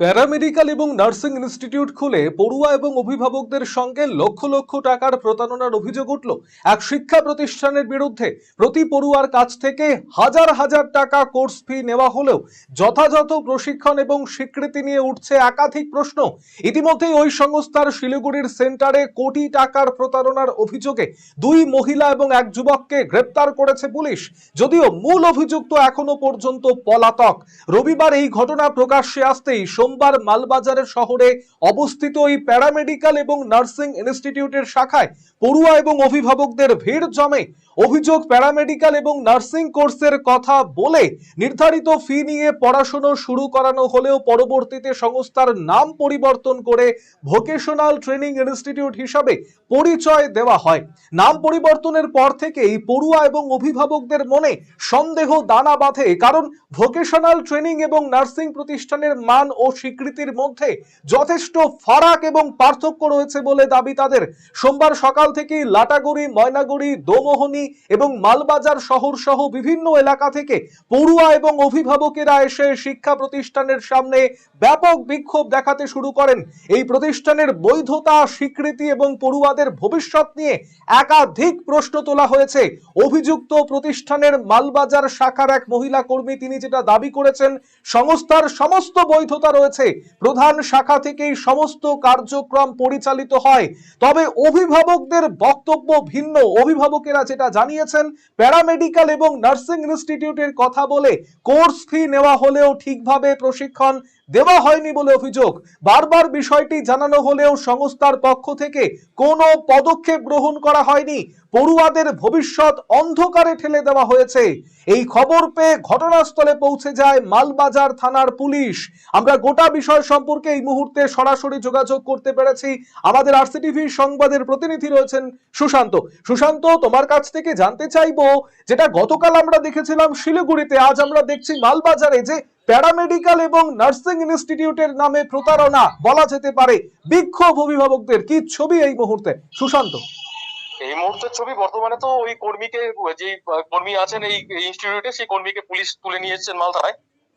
Paramedical এবং nursing institute খুলে পড়ুয়া এবং অভিভাবকদের সঙ্গে লক্ষ লক্ষ টাকার প্রতারণার অভিযোগ উঠল। এক শিক্ষা প্রতিষ্ঠানের বিরুদ্ধে প্রতি পড়ুয়ার কাছ থেকে হাজার হাজার টাকা কোর্স ফি নেওয়া হলেও যথাযথ প্রশিক্ষণ এবং স্বীকৃতি নিয়ে উঠছে একাধিক প্রশ্ন। ইতিমধ্যেই ওই সংস্থার শিলিগুড়ির সেন্টারে কোটি টাকার প্রতারণার অভিযোগে দুই মহিলা এবং এক যুবককে গ্রেপ্তার করেছে পুলিশ। যদিও মূল অভিযুক্ত এখনও পর্যন্ত পলাতক। রবিবার এই ঘটনা প্রকাশ্যে আসতেই সোমবার মালবাজারের শহরে অবস্থিত এই প্যারামেডিক্যাল এবং নার্সিং ইনস্টিটিউটের শাখায় পড়ুয়া এবং অভিভাবকদের ভিড় জমে। অভিযোগ প্যারামেডিক্যাল এবং নার্সিং কোর্সের কথা বলে নির্ধারিত ফি নিয়ে পড়াশুনো শুরু করানো হলেও পরবর্তীতে সংস্থার নাম পরিবর্তন করে ভোকেশনাল ট্রেনিং ইনস্টিটিউট হিসাবে পরিচয় দেওয়া হয়। নাম পরিবর্তনের পর থেকেই পড়ুয়া এবং অভিভাবকদের মনে সন্দেহ দানা বাঁধে, কারণ ভোকেশনাল ট্রেনিং এবং নার্সিং প্রতিষ্ঠানের মান ও স্বীকৃতির মধ্যে যথেষ্ট ফারাক এবং পার্থক্য রয়েছে বলে দাবি তাদের। সোমবার সকাল থেকেই লাটাগুড়ি, ময়নাগুড়ি, দোমোহনী এবং মালবাজার শহর সহ বিভিন্ন এলাকা থেকে পড়ুয়া এবং অভিভাবকেরা এসে শিক্ষা প্রতিষ্ঠানের সামনে ব্যাপক বিক্ষোভ দেখাতে শুরু করেন। এই প্রতিষ্ঠানের বৈধতা, স্বীকৃতি এবং পড়ুয়াদের ভবিষ্যৎ নিয়ে একাধিক প্রশ্ন তোলা হয়েছে। অভিযুক্ত প্রতিষ্ঠানের মালবাজার শাখার এক মহিলা কর্মী তিনি যেটা দাবি করেছেন, সংস্থার সমস্ত বৈধতা রয়েছে। প্রধান শাখা থেকেই সমস্ত কার্যক্রম পরিচালিত হয়। তবে অভিভাবকদের বক্তব্য ভিন্ন। অভিভাবকেরা যেটা জানিয়েছেন প্যারামেডিক্যাল এবং নার্সিং ইনস্টিটিউটের কথা বলে কোর্স ফি নেওয়া হলেও ঠিকভাবে প্রশিক্ষণ দেওয়া হয়নি বলে অভিযোগ। বারবার বিষয়টি জানানো হলেও সংস্থার পক্ষ থেকে কোনো পদক্ষেপ গ্রহণ করা হয়নি। পড়ুয়াদের ভবিষ্যৎ অন্ধকারে ঠেলে দেওয়া হয়েছে। এই খবর পেয়ে ঘটনাস্থলে পৌঁছে যায় মালবাজার থানার পুলিশ। আমরা গোটা বিষয় সম্পর্কে এই মুহূর্তে সরাসরি যোগাযোগ করতে পেরেছি। আমাদের আরসিটিভি সংবাদের প্রতিনিধি রয়েছেন সুশান্ত। সুশান্ত, তোমার কাছ থেকে জানতে চাইব, যেটা গতকাল আমরা দেখেছিলাম শিলিগুড়িতে, আজ আমরা দেখছি মালবাজারে যে প্যারামেডিক্যাল এবং নার্সিং ইনস্টিটিউটের নামে প্রতারণা বলা যেতে পারে। বিক্ষোভ অভিভাবকদের কি ছবি এই মুহূর্তে? সুশান্ত। এই মুহূর্তের ছবি বর্তমানে তো ওই কর্মীকে যে কর্মী আছেন এই ইনস্টিটিউটে, সেই কর্মীকে পুলিশ তুলে নিয়েছেন মালদায়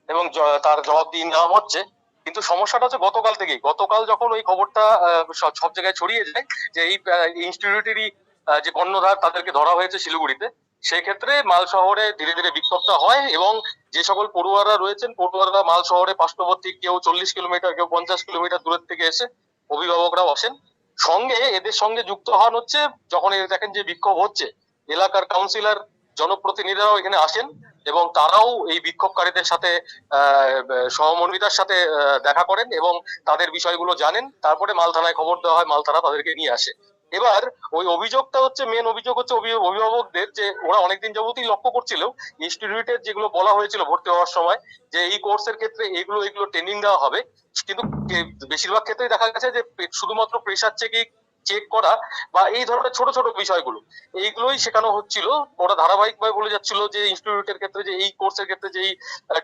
এবং তার জবাব দিয়ে নেওয়া হচ্ছে। কিন্তু সমস্যাটা হচ্ছে গতকাল থেকেই। গতকাল যখন ওই খবরটা সব জায়গায় ছড়িয়ে যায় যে এই ইনস্টিটিউটেরই যে কর্ণধার তাদেরকে ধরা হয়েছে শিলিগুড়িতে সেক্ষেত্রে মাল শহরে ধীরে ধীরে বিক্ষোভটা হয় এবং যে সকল পড়ুয়ারা রয়েছেন, পড়ুয়ারা মাল শহরে পার্শ্ববর্তী কেউ চল্লিশ কিলোমিটার, কেউ পঞ্চাশ কিলোমিটার দূরের থেকে এসে অভিভাবকরাও আসেন। সঙ্গে এদের সঙ্গে যুক্ত হন হচ্ছে যখন দেখেন যে বিক্ষোভ হচ্ছে, এলাকার কাউন্সিলর জনপ্রতিনিধিরাও এখানে আসেন এবং তারাও এই বিক্ষোভকারীদের সাথে সহমর্মিতার সাথে দেখা করেন এবং তাদের বিষয়গুলো জানেন। তারপরে মাল থানায় খবর দেওয়া হয় মাল থানা তাদেরকে নিয়ে আসে। এবার ওই অভিযোগটা হচ্ছে মেন অভিযোগ হচ্ছে অভি- অভিভাবকদের যে ওরা অনেকদিন যাবতই লক্ষ্য করছিল ইনস্টিটিউটের যেগুলো বলা হয়েছিল ভর্তি হওয়ার সময় যে এই কোর্সের ক্ষেত্রে এগুলো এগুলো ট্রেনিং দেওয়া হবে। কিন্তু বেশিরভাগ ক্ষেত্রেই দেখা গেছে যে শুধুমাত্র প্রেশার চেকিং চেক করা বা এই ধরনের ছোট ছোট বিষয়গুলো, এইগুলোই শেখানো হচ্ছিল। ওরা ধারাবাহিকভাবে বলে যাচ্ছিল যে ইনস্টিটিউটের ক্ষেত্রে যে এই কোর্সের ক্ষেত্রে যে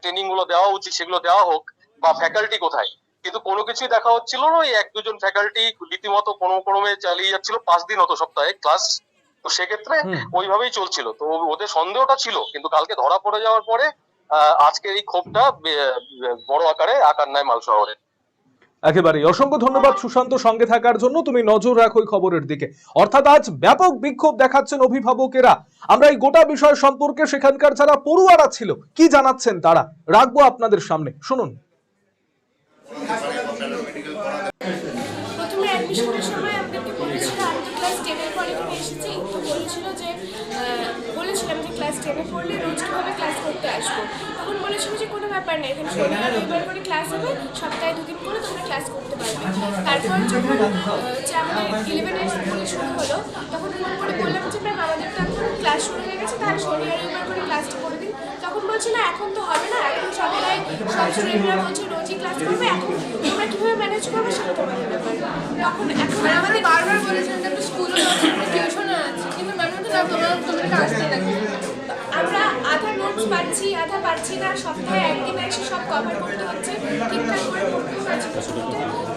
ট্রেনিংগুলো দেওয়া উচিত সেগুলো দেওয়া হোক বা ফ্যাকাল্টি কোথায়। কিন্তু কোনো কিছুই দেখা হচ্ছিল না। ওই এক দুজন ফ্যাকাল্টি রীতিমতো কোনো ক্রমে চালিয়ে যাচ্ছিল। পাঁচ দিন হতো সপ্তাহে ক্লাস তো সেক্ষেত্রে ওইভাবেই চলছিল। তো ওদের সন্দেহটা ছিল। কিন্তু কালকে ধরা পড়ে যাওয়ার পরে আজকের এই ক্ষোভটা বড় আকারে আকার নেয় মাল শহরে। একেবারে অসংখ্য ধন্যবাদ সুশান্ত সঙ্গে থাকার জন্য। তুমি নজর রাখো এই খবরের দিকে। অর্থাৎ আজ ব্যাপক বিক্ষোভ দেখাচ্ছেন অভিভাবকেরা। আমরা এই গোটা বিষয় সম্পর্কে সেখানকার যারা পড়ুয়ারা ছিল কি জানাচ্ছেন তারা? রাখব আপনাদের সামনে। শুনুন। প্রথমে অ্যাডমিশনের সময় আমাদেরকে বলেছিল আমি ক্লাস টেনের পরে এখানে এসেছি তো বলেছিল যে বলেছিলাম যে ক্লাস টেনে পড়লে রোজ কীভাবে ক্লাস করতে আসব। তখন বলেছিল যে কোনো ব্যাপার নেই এখানে শনিবার, রবিবার করে ক্লাস হবে, সপ্তাহে দুদিন করে তোমরা ক্লাস করতে পারবে। তারপর যখন হচ্ছে আমাদের ইলেভেনের স্কুলে শুরু হলো, তখন ফোন করে বললাম যে ম্যাম আমাদের তো ক্লাস শুরু হয়ে গেছে, তাহলে শনিবার রবিবার করে ক্লাসটা করে দিন। তখন বলছে, না, এখন তো হবে না, এখন সবাই সব স্টুডেন্টরা বলছে, রোজই ক্লাস করবে, এখন তোমরা কীভাবে ম্যানেজ করবে সেটা তোমাদের ব্যাপার তখন এখন আমাদের বারবার বলেছেন যে স্কুলও আছে টিউশনও আছে। কিন্তু ম্যাম তো না তোমরা তোমাদেরকে আসতে লাগবে আমরা আধা নোটস পাচ্ছি আধা পাচ্ছি না সপ্তাহে একদিন এসে সব কভার করতে হচ্ছে। ঠিকঠাক করে পড়তেও পারছি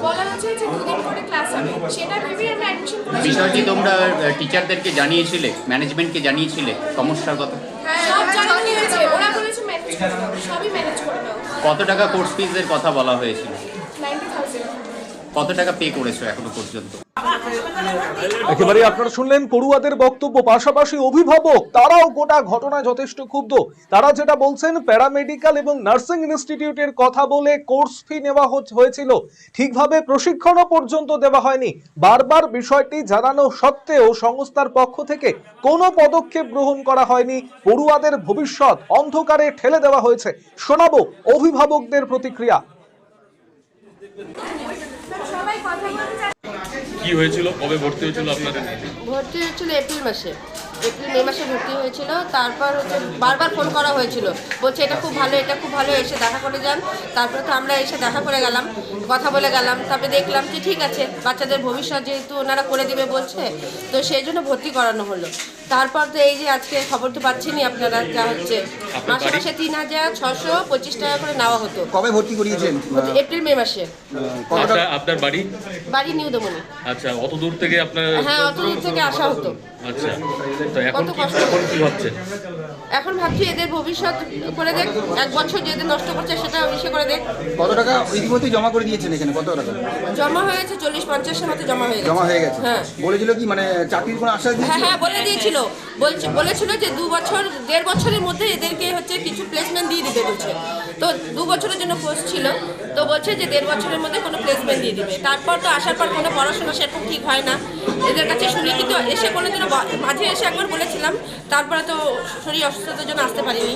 বলা হচ্ছে যে দুদিন করে ক্লাস হবে। সেটা ভেবেই আমরা অ্যাডমিশন করেছি। বিষয়টি তোমরা টিচারদেরকে জানিয়েছিলে ম্যানেজমেন্টকে জানিয়েছিলে সমস্যার কথা? হ্যাঁ সব জানানো হয়েছে। ওরা বলেছে ম্যানেজ সবই ম্যানেজ করে দাও কত টাকা কোর্স ফিজের কথা বলা হয়েছিল? কত টাকা পে করেছ এখনও পর্যন্ত? একেবারে আপনারা শুনলেন পড়ুয়াদের বক্তব্য, পাশাপাশি অভিভাবক, তারাও গোটা ঘটনায় যথেষ্ট ক্ষুব্ধ। তারা যেটা বলছেন, প্যারামেডিক্যাল এবং নার্সিং ইনস্টিটিউটের কথা বলে কোর্স ফি নেওয়া হয়েছিল। ঠিকভাবে প্রশিক্ষণও পর্যন্ত দেওয়া হয়নি। বারবার বিষয়টি জানানো সত্ত্বেও সংস্থার পক্ষ থেকে কোনো পদক্ষেপ গ্রহণ করা হয়নি। পড়ুয়াদের ভবিষ্যৎ অন্ধকারে ঠেলে দেওয়া হয়েছে। শোনাবো অভিভাবকদের প্রতিক্রিয়া। কি হয়েছিল? কবে ভর্তি হয়েছিল আপনাদের? ভর্তি হয়েছিল এপ্রিল মাসে। এপ্রিল মে মাসে ভর্তি হয়েছিল। তারপর হচ্ছে বারবার ফোন করা হয়েছিল। বলছে এটা খুব ভালো এটা খুব ভালো এসে দেখা করে যান। তারপরে তো আমরা এসে দেখা করে গেলাম কথা বলে গেলাম। তারপরে দেখলাম যে ঠিক আছে বাচ্চাদের ভবিষ্যৎ যেহেতু ওনারা করে দিবে বলছে তো সেই জন্য ভর্তি করানো হলো। তারপর তো এই যে আজকে খবর তো পাচ্ছেনই আপনারা যা হচ্ছে। মাসে মাসে তিন হাজার ছশো পঁচিশ টাকা করে নেওয়া হতো। কবে ভর্তি করিয়েছেন? এপ্রিল মে মাসে। আচ্ছা আপনার বাড়ি? বাড়ি নিউ দমনি। আচ্ছা অত দূর থেকে আপনার হ্যাঁ অত দূর থেকে আসা হতো। আচ্ছা। তো এখন কি এখন কি ভাবছেন এখন ভাবছি এদের ভবিষ্যৎ করে দেখ এক বছর যে নষ্ট করছে সেটা ইসে করে দেখ। কত টাকা ইতিমধ্যে জমা করে দিয়েছেন এখানে? কত টাকা? জমা হয়েছে চল্লিশ পঞ্চাশের মতো জমা হয়ে গেছে। জমা হয়ে গেছে। হ্যাঁ। বলেছিল কি মানে চাকরির কোনো আশ্বাস হ্যাঁ হ্যাঁ বলে দিয়েছিল। বলছে বলেছিল যে দু বছর দেড় বছরের মধ্যে এদেরকে হচ্ছে কিছু প্লেসমেন্ট দিয়ে দিতে বলছে। তো দু বছরের জন্য কোর্স ছিল। তো বলছে যে দেড় বছরের মধ্যে কোনো প্লেসমেন্ট দিয়ে দেবে। তারপর তো আসার পর কোনো পড়াশোনা সেরকম ঠিক হয় না। এদের কাছে শুনি, কিন্তু এসে কোনো দিনও মাঝে এসে একবার বলেছিলাম। তারপরে তো শরীর অসুস্থতার জন্য আসতে পারিনি।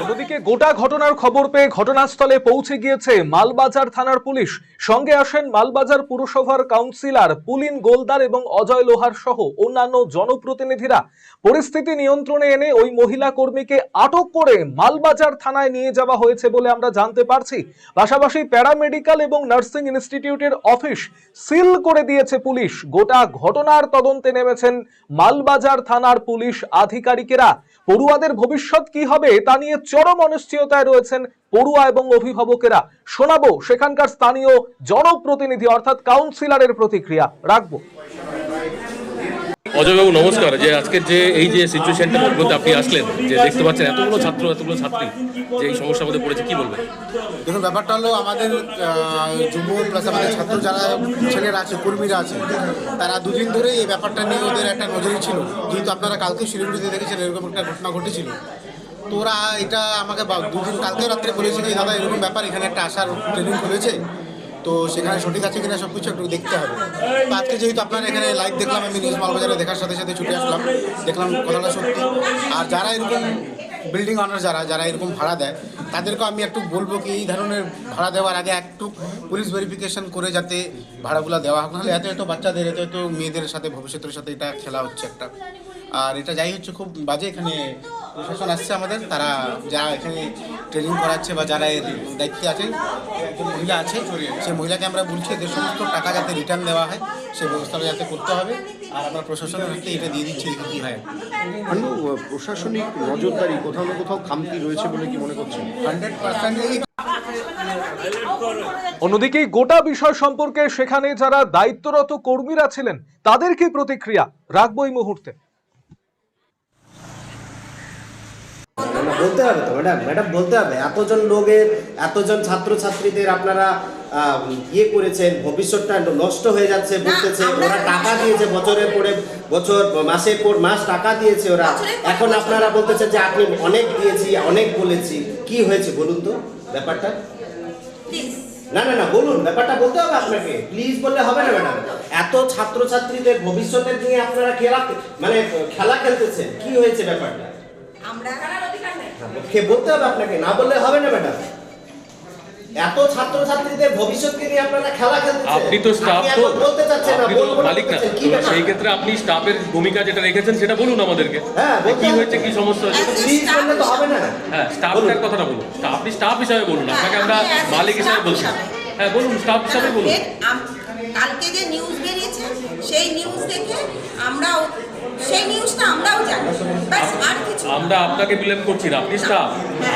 অন্যদিকে গোটা ঘটনার খবর পেয়ে ঘটনাস্থলে পৌঁছে গিয়েছে মালবাজার থানার পুলিশ। সঙ্গে আসেন মালবাজার পুরসভার কাউন্সিলর পুলিন গোলদার এবং অজয় লোহার সহ অন্যান্য জনপ্রতিনিধিরা। পরিস্থিতি নিয়ন্ত্রণে এনে ওই মহিলা কর্মীকে আটক করে মালবাজার থানায় নিয়ে যাওয়া হয়েছে বলে আমরা জানতে পারছি। পাশাপাশি প্যারামেডিক্যাল এবং নার্সিং ইনস্টিটিউটের অফিস সিল করে দিয়েছে পুলিশ। গোটা ঘটনার তদন্তে নেমেছেন মালবাজার থানার পুলিশ আধিকারিকেরা। পড়ুয়াদের ভবিষ্যৎ কি হবে তা নিয়ে চরম অনিশ্চয়তায় রয়েছেন পড়ুয়া এবং অভিভাবকেরা। শোনাবো সেখানকার স্থানীয় জনপ্রতিনিধি, অর্থাৎ কাউন্সিলরের প্রতিক্রিয়া। রাখব। অজয়বাবু, নমস্কার। যে আজকের যে এই যে সিচুয়েশনটার মধ্যে আপনি আসলেন, যে দেখতে পাচ্ছেন এতগুলো ছাত্র, এতগুলো ছাত্রী যে এই সমস্যার মধ্যে পড়েছে, কি বলবেন? দেখুন, ব্যাপারটা হলো আমাদের যুব প্লাস আমাদের ছাত্র যারা ছেলেরা আছে, কর্মীরা আছে, তারা দুদিন ধরে এই ব্যাপারটা নিয়ে ওদের একটা নজরই ছিল। যেহেতু আপনারা কালকে শিলিগুড়িতে দেখেছেন, এরকম একটা ঘটনা ঘটেছিল। তো ওরা এটা আমাকে দুদিন কালকে রাত্রে বলেছে যে দাদা, এরকম ব্যাপার, এখানে একটা আসার ট্রেনিং খুলেছে। তো সেখানে সঠিক আছে কিনা সব কিছু একটু দেখতে হবে। তো আজকে যেহেতু আপনার এখানে লাইভ দেখলাম, আমি নিউজ মালবাজারে দেখার সাথে সাথে ছুটে আসলাম, দেখলাম কথাটা সত্যি। আর যারা এরকম বিল্ডিং অনার যারা যারা এরকম ভাড়া দেয় তাদেরকে আমি একটু বলব কি, এই ধরনের ভাড়া দেওয়ার আগে একটু পুলিশ ভেরিফিকেশন করে যাতে ভাড়াগুলো দেওয়া হোক। নাহলে এত এত বাচ্চাদের, এত এত মেয়েদের সাথে, ভবিষ্যতের সাথে এটা খেলা হচ্ছে একটা। আর এটা যাই হচ্ছে খুব বাজে এখানে প্রশাসন আসছে আমাদের তারা যারা এখানে ট্রেনিং করাচ্ছে বা যারা এর দায়িত্বে আছে একজন মহিলা আছে সেই মহিলাকে আমরা বলছি এদের সমস্ত টাকা যাতে রিটার্ন দেওয়া হয় সেই ব্যবস্থাটা যাতে করতে হবে আর আমরা প্রশাসনের হাতে এটা দিয়ে দিচ্ছি কী হয়। পাণ্ডু প্রশাসনিক নজরদারি কোথাও না কোথাও খামতি রয়েছে বলে কি মনে করছেন? হান্ড্রেড পার্সেন্টলি অন্যদিকে গোটা বিষয় সম্পর্কে সেখানে যারা দায়িত্বরত কর্মীরা ছিলেন তাদের কি প্রতিক্রিয়া? রাখব এই মুহূর্তে। বলতে হবে তো ম্যাডাম ম্যাডাম বলতে হবে। এতজন লোকের এতজন ছাত্রছাত্রীদের আপনারা ইয়ে করেছেন ভবিষ্যৎটা নষ্ট হয়ে যাচ্ছে বলতেছে ওরা টাকা দিয়েছে বছরের পরে বছর মাসের পর মাস টাকা দিয়েছে ওরা। এখন আপনারা বলতেছেন যে আপনি অনেক দিয়েছি অনেক বলেছি। কি হয়েছে বলুন তো ব্যাপারটা? না না না বলুন ব্যাপারটা বলতে হবে আপনাকে। প্লিজ বললে হবে না ম্যাডাম এত ছাত্রছাত্রীদের ভবিষ্যতের নিয়ে আপনারা খেলা মানে খেলা খেলতেছেন। কি হয়েছে ব্যাপারটা? কে বলতে হবে আপনাকে? না বললে হবে না ম্যাডাম। এত ছাত্রছাত্রীদের ভবিষ্যৎকে নিয়ে আপনারা খেলা খেলতেছেন। আপনি তো স্টাফ তো বলতে চাচ্ছেন না আপনি তো বলব না মালিক না। বলতেছেন, কি তো ব্যাপার? সেই ক্ষেত্রে আপনি স্টাফের ভূমিকা যেটা রেখেছেন সেটা বলুন আমাদেরকে। হ্যাঁ, কি হয়েছে কি সমস্যা হয়েছে? প্লিজ বললে তো হবে না। হ্যাঁ স্টাফের কথাটা বলুন। আপনি স্টাফ হিসাবে বলুন আপনাকে আমরা মালিক হিসাবে বলছি। হ্যাঁ বলুন স্টাফ হিসাবে বলুন। কালকে যে নিউজ বেরিয়েছে সেই নিউজ দেখে আমরাও সেই নিউজটা আমরাও জানি। ব্যাস আর কিছু আমরা আপনাকে ব্লেম করছি না আপনি স্টাফ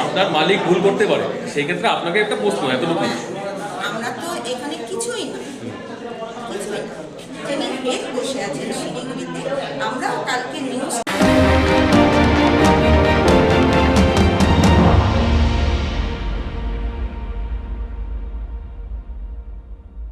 আপনার মালিক ভুল করতে পারে। সেই ক্ষেত্রে আপনাকে একটা প্রশ্ন এতটুকু